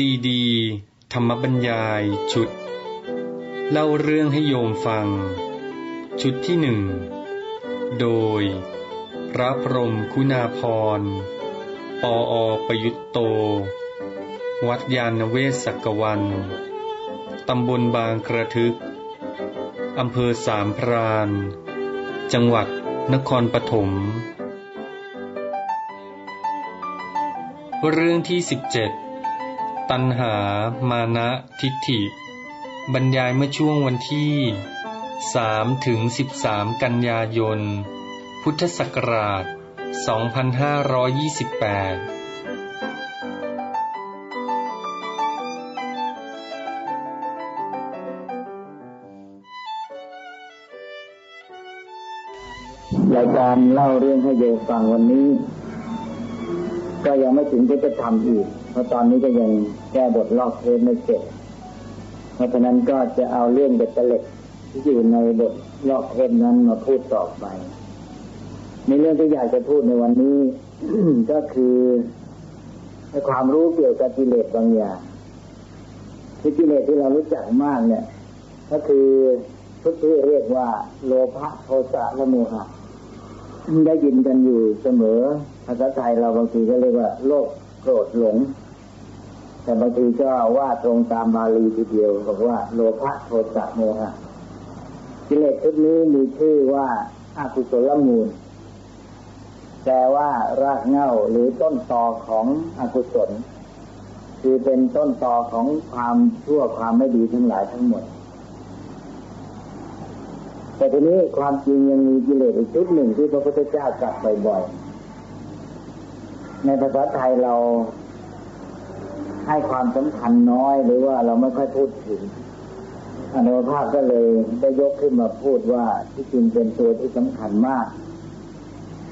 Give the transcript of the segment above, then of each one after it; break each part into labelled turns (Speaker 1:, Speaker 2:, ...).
Speaker 1: ซีดี ธรรมบรรยายชุด เล่าเรื่องให้โยมฟัง ชุดที่หนึ่ง โดยพระพรมคุณาพร ปออประยุตโต วัดยาณเวศกกวัน ตำบลบางกระทึก อำเภอสามพราน จังหวัดนครปฐม เรื่องที่สิบเจ็ด ตัณหา มานะทิฏฐิ บรรยายเมื่อช่วงวันที่ 3 ถึง 13 กันยายน พุทธศักราช 2528
Speaker 2: รายการเล่าเรื่องให้โยฟังวันนี้ ก็ยังไม่ถึงที่จะทำอีก ราะตอนนี้ก็ยังแก้บทลอกเทปไม่เสร็จ เพราะฉะนั้นก็จะเอาเรื่องเด็ดเล็กที่อยู่ในบทลอกเทปนั้นมาพูดต่อไป ในเรื่องที่อยากจะพูดในวันนี้ก็คือความรู้เกี่ยวกับกิเลสบางอย่างที่กิเลสที่เรารู้จักมากเนี่ย ก็คือทุกที่เรียกว่า โลภะโทสะและโมหะได้ยินกันอยู่เสมอภาษาไทยเราบางทีก็เรียกว่า โลภโกรธหลง แต่บางทีก็ว่าตรงตามบาลีทีเดียวบอกว่าโลภะโทสะโมหะกิเลสชุดนี้มีชื่อว่าอากุศลมูลแปลว่ารากเหง้าหรือต้นตอของอกุศล คือเป็นต้นตอของความชั่วความไม่ดีทั้งหลายทั้งหมด แต่ทีนี้ความจริงยังมีกิเลสอีกชุดหนึ่งที่พระพุทธเจ้าจับบ่อยๆในภาษาไทยเรา ให้ความสำคัญน้อยหรือว่าเราไม่ค่อยพูดถึงอนุภาพก็เลยได้ยกขึ้นมาพูดว่าที่จริงเป็นตัวที่สำคัญมาก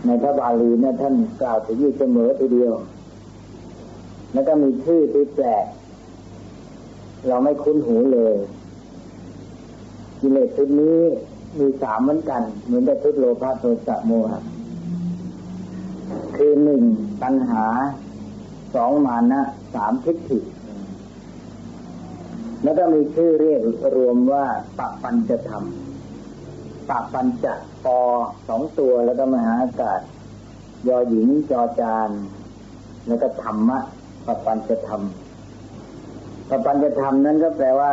Speaker 2: ในพระบาลีเนี่ยท่านกล่าวถึงอยู่เสมอทีเดียว แล้วก็มีชื่อที่แปลกเราไม่คุ้นหูเลย กิเลสชุดนี้มีสามเหมือนกัน เหมือนกับชุดโลภะโทสะโมหะคือหนึ่งตัณหา สองมานะสามทิฏฐิแล้วก็มีชื่อเรียกรวมว่าปัปัญจะธรรมปัปัญจะปอสองตัวแล้วก็มหาอากาศ ยอหญิงจอจาน แล้วก็ธรรมะปัปัญจะธรรมปัปัญจะธรรมนั้นก็แปลว่า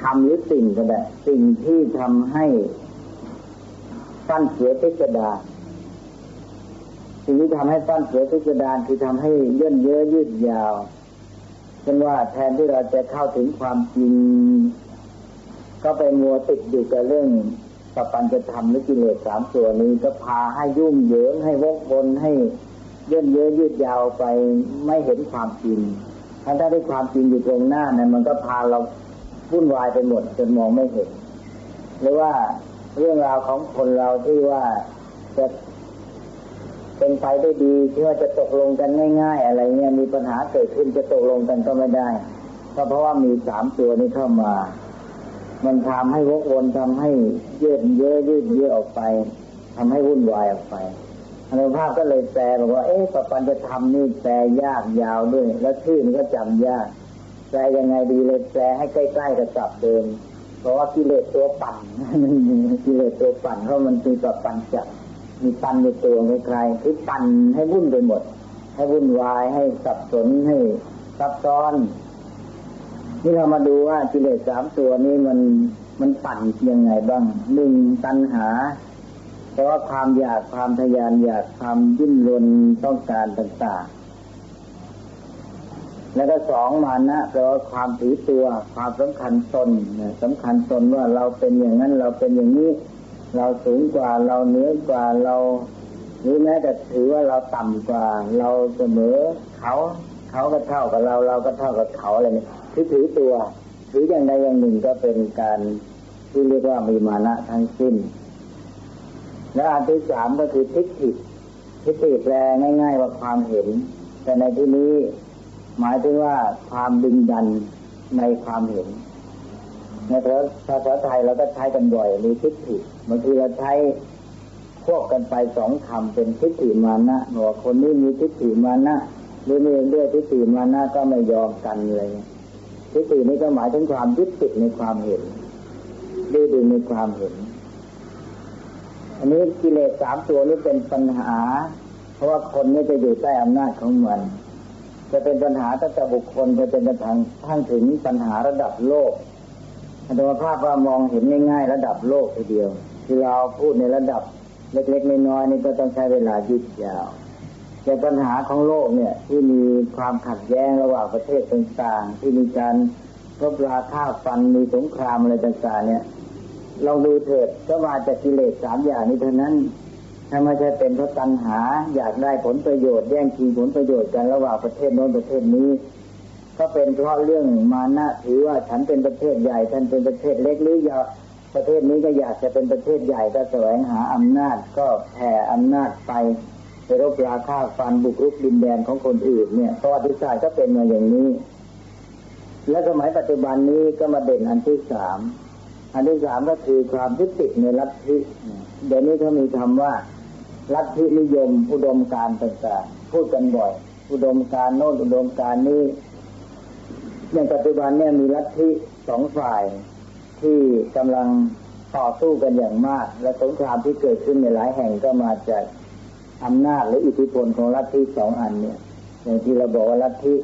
Speaker 2: ทำหรือสิ่งก็ได้สิ่งที่ทำให้ฟั่นเสียพิจดา สิ่งที่ทำให้ฟั่นเสียพิจดารคือทำให้เยื่นเยอะยืดยาวเช่นว่าแทนที่เราจะเข้าถึงความจริง ก็ไปมัวติดอยู่กับเรื่องปปัญจะทำหรือกิเลสสามตัวนนี้ก็พาให้ยุ่งเหยิงให้วกวนให้เยื่นเยอะยืดยาวไปไม่เห็นความจริงถ้าได้ความจริงอยู่ตรงหน้าเนี่ยมันก็พาเราวุ่นวายไปหมดจนมองไม่เห็นหรือว่าเรื่องราวของคนเราที่ว่าจะ เป็นไปได้ดีที่ว่าจะตกลงกันง่าย ๆ อะไรเงี้ยมีปัญหาเกิดขึ้นจะตกลงกันก็ไม่ได้ก็เพราะว่ามีสามตัวนี้เข้ามา มันทำให้วกวนทำให้ยืดเยอะยืดเยอะออกไปทำให้วุ่นวายออกไปอนุภาพก็เลยแปลบอกว่า เอ๊ะปปัญจะทำนี่แปลยากยาวด้วย แล้วชื่อมันก็จำยากแปลยังไงดีเลยแปลให้ใกล้ๆกับศัพท์เดิม เพราะว่ากิเลสตัวปั่นกิเลสตัวปั่นเพราะมันคือปปัญจะ มีปันในตัวใครคือปั่นให้วุ่นไปหมด ให้วุ่นวายให้สับสนให้ซับซ้อนนี่เรามาดูว่ากิเลสสามตัวนี้มันมันปั่นยังไงบ้างหนึ่งตัณหาเพราะว่าความอยากความทยานอยากความยิ่นรนต้องการต่างๆ แล้วก็สองมานะแปลว่าความถือตัว ความสำคัญตนสำคัญตนว่าเราเป็นอย่างนั้นเราเป็นอย่างนี้ เราสูงกว่าเราเหนือกว่าเราหรือแม้แต่ถือว่าเราต่ำกว่า เราเสมอเขา เขาก็เท่ากับเรา เราก็เท่ากับเขาอะไรนี่คือถือตัว ถืออย่างใดอย่างหนึ่งก็เป็นการที่เรียกว่ามีมานะทั้งสิ้น และอันที่สามก็คือทิฏฐิทิฏฐิแปลง่าย ๆ ว่าความเห็น แต่ในที่นี้หมายถึงว่าความดึงดันในความเห็น ในภาษาไทยเราก็ใช้กันบ่อยมีทิฏฐิบางทีเราใช้ควบกันไปสองคำเป็นทิฏฐิมานะหัวคนนี้มีทิฏฐิมานะหรือมีด้วยทิฏฐิมานะก็ไม่ยอมกันเลยทิฏฐินี้ก็หมายถึงความยึดติดในความเห็นดื้อดึงในความเห็น อันนี้กิเลสสามตัวนี้เป็นปัญหา เพราะว่าคนนี้จะอยู่ใต้อำนาจของมันจะเป็นปัญหาตั้งแต่บุคคลจะเป็นกระทั่งทั้งถึงปัญหาระดับโลก อัตมาภาพว่ามองเห็นง่ายๆระดับโลกทีเดียวที่เราพูดในระดับเล็กๆน้อยๆนี่ก็ต้องใช้เวลายืดยาว แต่ปัญหาของโลกเนี่ย ที่มีความขัดแย้งระหว่างประเทศต่างๆ ที่มีการรบราฆ่าฟันมีสงครามอะไรต่างๆเนี่ยลองดูเถิดก็มาจากกิเลสสามอย่างนี้เท่านั้นถ้าไม่ใช่เป็นเพราะตัณหาอยากได้ผลประโยชน์แย่งชิงผลประโยชน์กันระหว่างประเทศโน้นประเทศนี้ ก็เป็นเพราะเรื่องมานะถือว่าฉันเป็นประเทศใหญ่ท่านเป็นประเทศเล็กหรืออยากประเทศนี้ก็อยากจะเป็นประเทศใหญ่ก็แสวงหาอำนาจก็แผ่อำนาจไปไปรบราฆ่าฟันบุกรุกดินแดนของคนอื่นเนี่ยประวัติศาสตร์ก็เป็นมาอย่างนี้ และสมัยปัจจุบันนี้ก็มาเด่นอันที่สามอันที่สามก็คือความยึดติดในลัทธิเดี๋ยวนี้เขามีคำว่าลัทธินิยม อุดมการต่างๆพูดกันบ่อย อุดมการโน้นอุดมการนี้ อย่างปัจจุบันเนี่ยมีลัทธิสองฝ่ายที่กำลังต่อสู้กันอย่างมาก และสงครามที่เกิดขึ้นในหลายแห่งก็มาจากอำนาจและอิทธิพลของลัทธิสองอันเนี่ย อย่างที่เราบอกว่าลัทธิ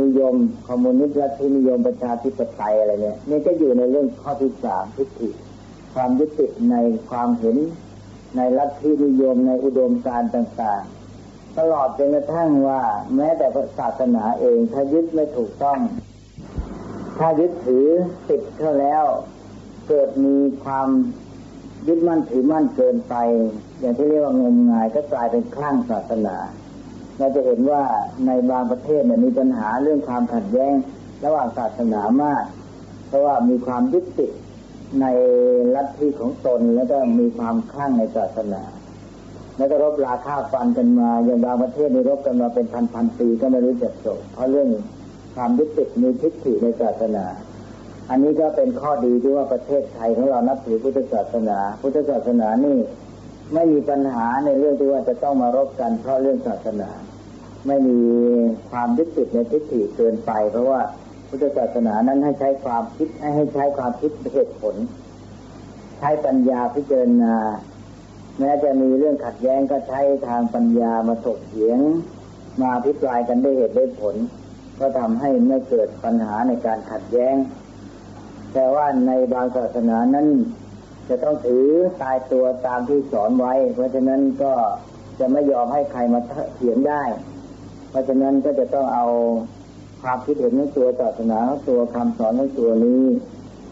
Speaker 2: นิยมคอมมิวนิสต์ลัทธินิยมประชาธิปไตยอะไรเนี่ยนี่ก็อยู่ในเรื่องข้อที่สามทิฏฐิความยึดติดในความเห็นในลัทธินิยมในอุดมการต่างๆ ตลอดจนกระทั่งว่า แม้แต่ศาสนาเองถ้ายึดไม่ถูกต้อง ถ้ายึดถือติดเข้าแล้ว เกิดมีความยึดมั่นถือมั่นเกินไป อย่างที่เรียกว่างมงายก็กลายเป็นคลั่งศาสนาเราจะเห็นว่าในบางประเทศเนี่ยมีปัญหาเรื่องความขัดแย้ง ระหว่างศาสนามาก เพราะว่ามีความยึดติดในลัทธิของตนแล้วก็มีความคลั่งในศาสนา แล้วก็รบราฆ่าฟันกันมา อย่างบางประเทศในรบกันมาเป็นพันพันปีก็ไม่รู้จักจบเพราะเรื่องความยึดติดมีทิฏฐิในศาสนา อันนี้ก็เป็นข้อดีที่ว่าประเทศไทยของเรานับถือพุทธศาสนา พุทธศาสนานี่ไม่มีปัญหาในเรื่องที่ว่าจะต้องมารบกัน เพราะเรื่องศาสนา ไม่มีความยึดติดในทิฏฐิเกินไป เพราะว่าพุทธศาสนานั้นให้ใช้ความคิดให้ใช้ความคิดเหตุผล ใช้ปัญญาพิจารณา แม้จะมีเรื่องขัดแย้งก็ใช้ทางปัญญามาถกเถียง มาพิจารณากันได้เหตุได้ผล ก็ทำให้ไม่เกิดปัญหาในการขัดแย้ง แต่ว่าในบางศาสนานั้น จะต้องถือตายตัวตามที่สอนไว้ เพราะฉะนั้นก็จะไม่ยอมให้ใครมาเถียงได้ เพราะฉะนั้นก็จะต้องเอาความคิดเห็นของตัวศาสนาของตัวคำสอนของตัวนี้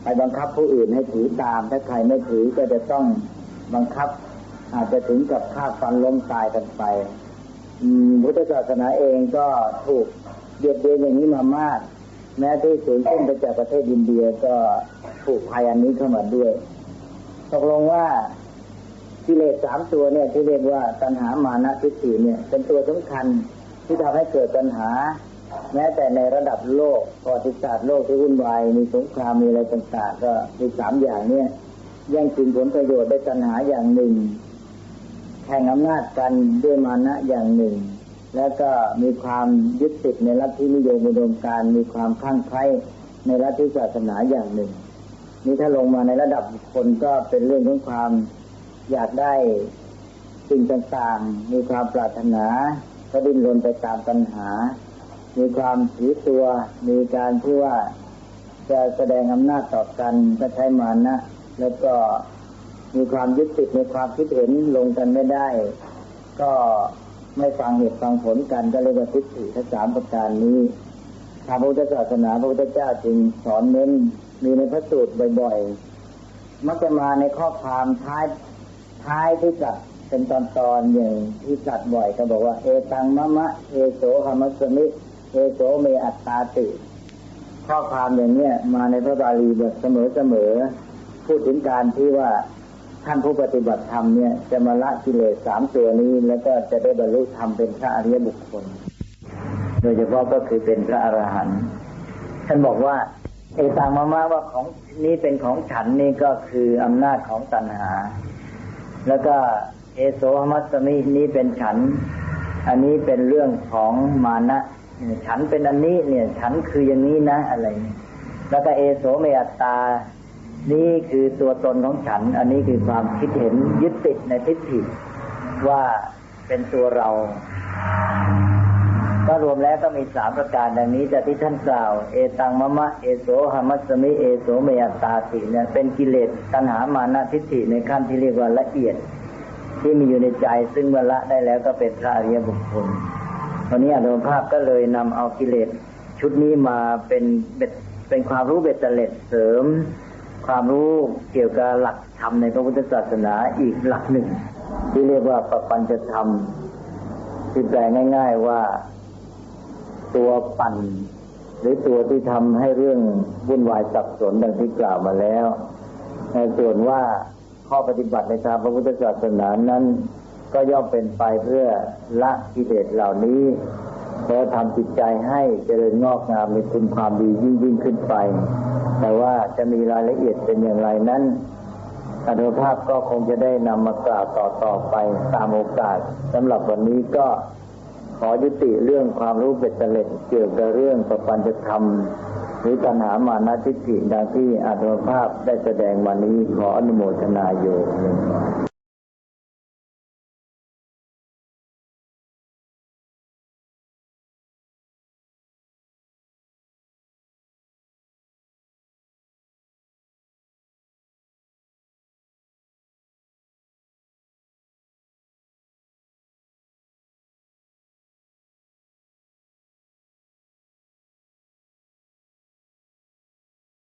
Speaker 2: ไปบังคับผู้อื่นให้ถือตาม ถ้าใครไม่ถือก็จะต้องบังคับ อาจจะถึงกับฆ่าฟันล้มตายกันไปพุทธศาสนาเองก็ถูกเบียดเบียนอย่างนี้มามาก แม้ที่สูงขึ้นไปจากประเทศอินเดียก็ถูกภัยอันนี้เข้ามาด้วยตกลงว่ากิเลสสามตัวเนี่ยที่เรียกว่าตัณหามานะทิฏฐิเนี่ย เป็นตัวสำคัญที่ทำให้เกิดปัญหา แม้แต่ในระดับโลกประวัติศาสตร์โลกที่วุ่นวายมีสงครามมีอะไรต่างๆก็มีสามอย่างเนี่ยแย่งชิงผลประโยชน์ได้ตัณหาอย่างหนึ่ง แข่งอำนาจกันด้วยมานะอย่างหนึ่ง แล้วก็มีความยึดติดในลัทธินิยมอุดมการมีความคลั่งไคล้ในลัทธิศาสนาอย่างหนึ่ง นี่ถ้าลงมาในระดับคนก็เป็นเรื่องของความอยากได้สิ่งต่างๆ มีความปรารถนา ก็ดิ้นรนไปตามปัญหา มีความถือตัว มีการที่ว่าจะแสดงอำนาจต่อกันก็ใช้มานะ แล้วก็ มีความยึดติดในความคิดเห็นลงกันไม่ได้ ก็ไม่ฟังเหตุฟังผลกันก็เรียกว่าทิฏฐิทั้งสามประการนี้พระพุทธศาสนาพระพุทธเจ้าจึงสอนเน้นมีในพระสูตรบ่อยๆ มักจะมาในข้อความท้ายท้ายที่จัดเป็นตอนตอนอย่างที่จัดบ่อยก็บอกว่า เอตังมะมะ เอโสหมัสมิเอโสเมอัตตาติ ข้อความอย่างเนี้ยมาในพระบาลีแบทเสมอๆพูดถึงการที่ว่า ท่านผู้ปฏิบัติธรรมเนี่ยจะมาละกิเลสสามตัวนี้ แล้วก็จะได้บรรลุธรรมเป็นพระอริยบุคคล โดยเฉพาะก็คือเป็นพระอรหันต์ท่านบอกว่าเอตังมามาว่าของนี้เป็นของฉันนี่ก็คืออำนาจของตัณหา แล้วก็เอโสหมัสมินี้เป็นฉัน อันนี้เป็นเรื่องของมานะ ฉันเป็นอันนี้เนี่ย ฉันคืออย่างนี้นะอะไร แล้วก็เอโสเมอัตตา นี่คือตัวตนของฉัน อันนี้คือความคิดเห็นยึดติดในทิฏฐิว่าเป็นตัวเรา ก็รวมแล้วก็มีสามประการดังนี้แต่ที่ท่านกล่าว เอตังมะมะ เอโสหามัสมิ เอโสเมอัตาสีเนี่ยเป็นกิเลสตัณหามานะทิฏฐิในขั้นที่เรียกว่าละเอียด ที่มีอยู่ในใจซึ่งเมื่อละได้แล้วก็เป็นพระอริยบุคคลวันนี้อนุภาพก็เลยนำเอากิเลสชุดนี้มาเป็นเบ็ดเป็นความรู้เบ็ดเตล็ดเสริม ความรู้เกี่ยวกับหลักธรรมในพระพุทธศาสนาอีกหลักหนึ่ง ที่เรียกว่าปปัญจธรรมที่แปลง่าย ๆว่าตัวปั่น หรือตัวที่ทำให้เรื่องวุ่นวายสับสนดังที่กล่าวมาแล้วในส่วนว่าข้อปฏิบัติในทางพระพุทธศาสนานั้น ก็ย่อมเป็นไปเพื่อละกิเลสเหล่านี้ แล้วทำจิตใจให้เจริญงอกงามมีคุณความดียิ่งยิ่งขึ้นไป แต่ว่าจะมีรายละเอียดเป็นอย่างไรนั้นอนุภาพก็คงจะได้นำมากล่าวต่อต่อไปตามโอกาสสำหรับวันนี้ก็ขอยุติเรื่องความรู้เบ็ดเสร็จเกี่ยวกับเรื่องประปัญจะธรรม หรือปัญหามานาทิฏฐิดังที่อาตมภาพได้แสดงมานี้ขออนุโมทนาโยม